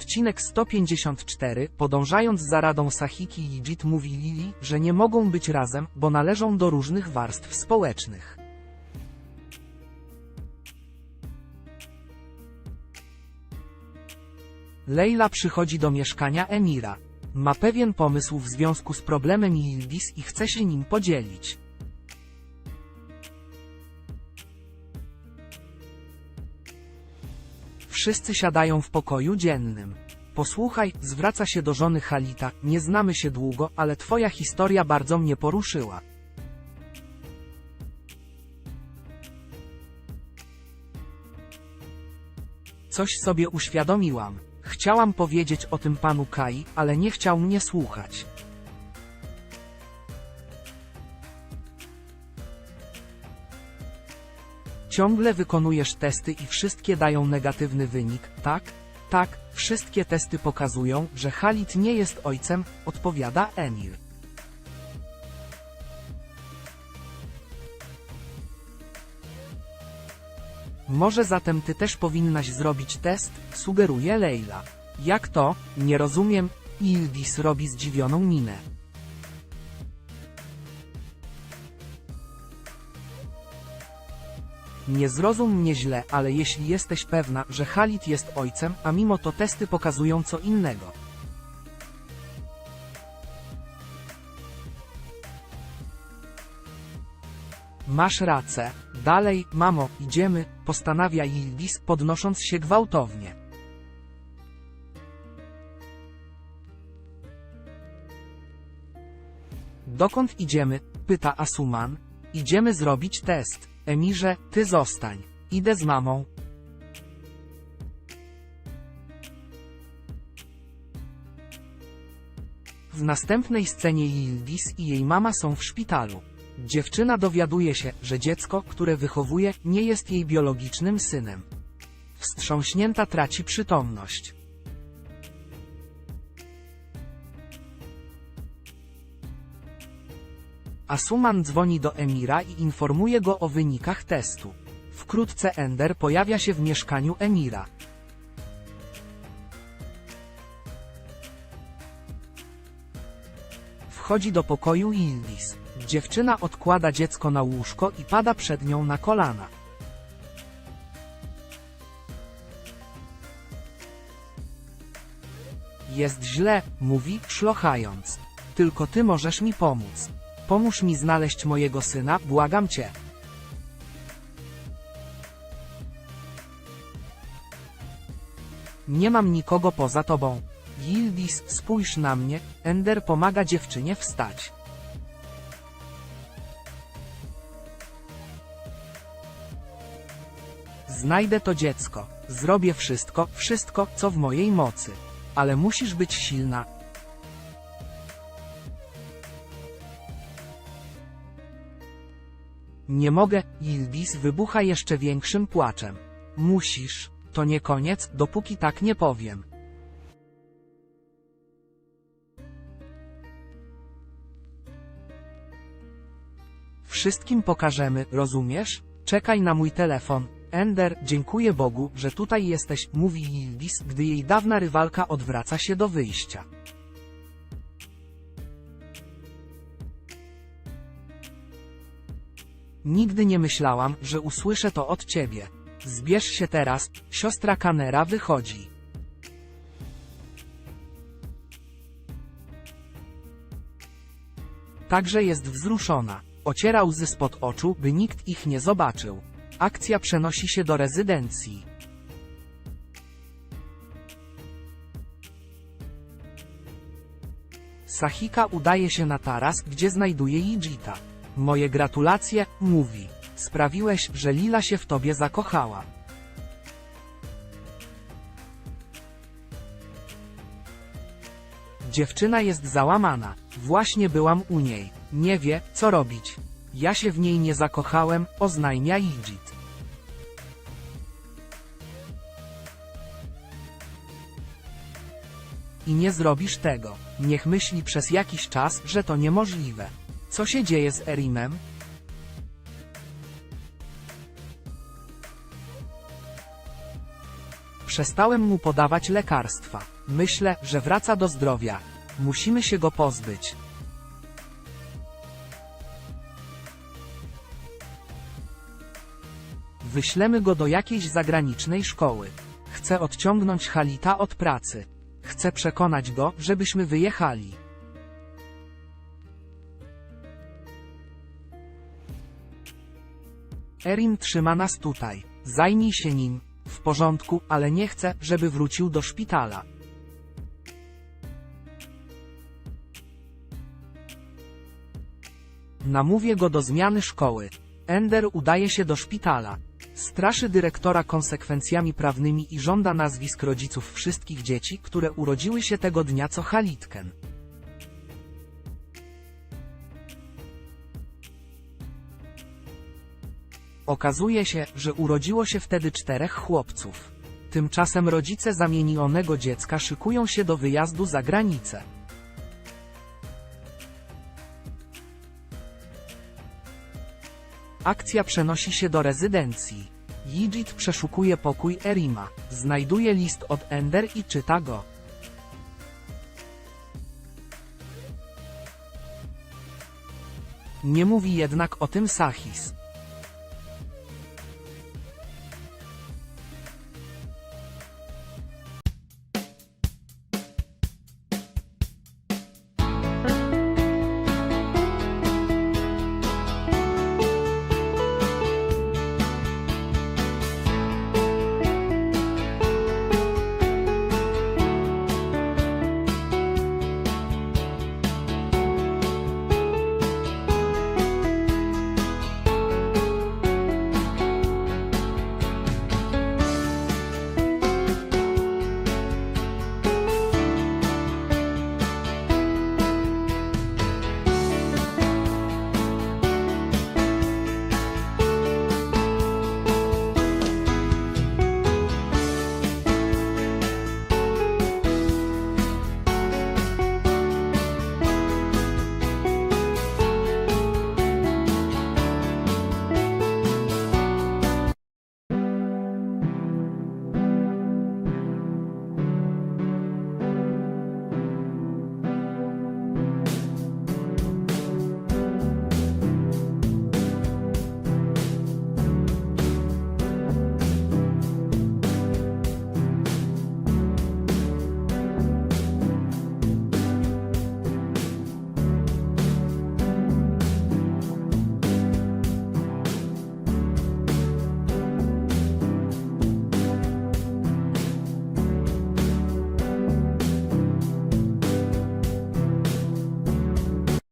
Odcinek 154. Podążając za radą Sahiki i Jit mówi że nie mogą być razem, bo należą do różnych warstw społecznych. Leila przychodzi do mieszkania Emira. Ma pewien pomysł w związku z problemem Yildiz i chce się nim podzielić. Wszyscy siadają w pokoju dziennym. Posłuchaj, zwraca się do żony Halita, nie znamy się długo, ale twoja historia bardzo mnie poruszyła. Coś sobie uświadomiłam. Chciałam powiedzieć o tym panu Kai, ale nie chciał mnie słuchać. Ciągle wykonujesz testy i wszystkie dają negatywny wynik, tak? Tak, wszystkie testy pokazują, że Halit nie jest ojcem, odpowiada Emir. Może zatem ty też powinnaś zrobić test, sugeruje Leila. Jak to? Nie rozumiem, Ildis robi zdziwioną minę. Nie zrozum mnie źle, ale jeśli jesteś pewna, że Halit jest ojcem, a mimo to testy pokazują co innego. Masz rację. Dalej, mamo, idziemy, postanawia Yildiz, podnosząc się gwałtownie. Dokąd idziemy? pyta Asuman. Idziemy zrobić test. Emirze, ty zostań. Idę z mamą. W następnej scenie Yildiz i jej mama są w szpitalu. Dziewczyna dowiaduje się, że dziecko, które wychowuje, nie jest jej biologicznym synem. Wstrząśnięta traci przytomność. Asuman dzwoni do Emira i informuje go o wynikach testu. Wkrótce Ender pojawia się w mieszkaniu Emira. Wchodzi do pokoju Yildiz. Dziewczyna odkłada dziecko na łóżko i pada przed nią na kolana. Jest źle, mówi, szlochając. Tylko ty możesz mi pomóc. Pomóż mi znaleźć mojego syna, błagam cię. Nie mam nikogo poza tobą. Yildiz, spójrz na mnie, Ender pomaga dziewczynie wstać. Znajdę to dziecko. Zrobię wszystko, wszystko, co w mojej mocy. Ale musisz być silna. Nie mogę, Yildiz wybucha jeszcze większym płaczem. Musisz. To nie koniec, dopóki tak nie powiem. Wszystkim pokażemy, rozumiesz? Czekaj na mój telefon. Ender, dziękuję Bogu, że tutaj jesteś, mówi Yildiz, gdy jej dawna rywalka odwraca się do wyjścia. Nigdy nie myślałam, że usłyszę to od ciebie. Zbierz się teraz, siostra Kanera wychodzi. Także jest wzruszona. Ociera łzy spod oczu, by nikt ich nie zobaczył. Akcja przenosi się do rezydencji. Sahika udaje się na taras, gdzie znajduje Yijita. Moje gratulacje, mówi. Sprawiłeś, że Lila się w tobie zakochała. Dziewczyna jest załamana. Właśnie byłam u niej. Nie wie, co robić. Ja się w niej nie zakochałem, oznajmia Yijit. I nie zrobisz tego. Niech myśli przez jakiś czas, że to niemożliwe. Co się dzieje z Erimem? Przestałem mu podawać lekarstwa. Myślę, że wraca do zdrowia. Musimy się go pozbyć. Wyślemy go do jakiejś zagranicznej szkoły. Chcę odciągnąć Halita od pracy. Chcę przekonać go, żebyśmy wyjechali. Erin trzyma nas tutaj. Zajmij się nim. W porządku, ale nie chcę, żeby wrócił do szpitala. Namówię go do zmiany szkoły. Ender udaje się do szpitala. Straszy dyrektora konsekwencjami prawnymi i żąda nazwisk rodziców wszystkich dzieci, które urodziły się tego dnia co Halitken. Okazuje się, że urodziło się wtedy czterech chłopców. Tymczasem rodzice zamienionego dziecka szykują się do wyjazdu za granicę. Akcja przenosi się do rezydencji. Yijit przeszukuje pokój Erima, znajduje list od Ender i czyta go. Nie mówi jednak o tym Sahis.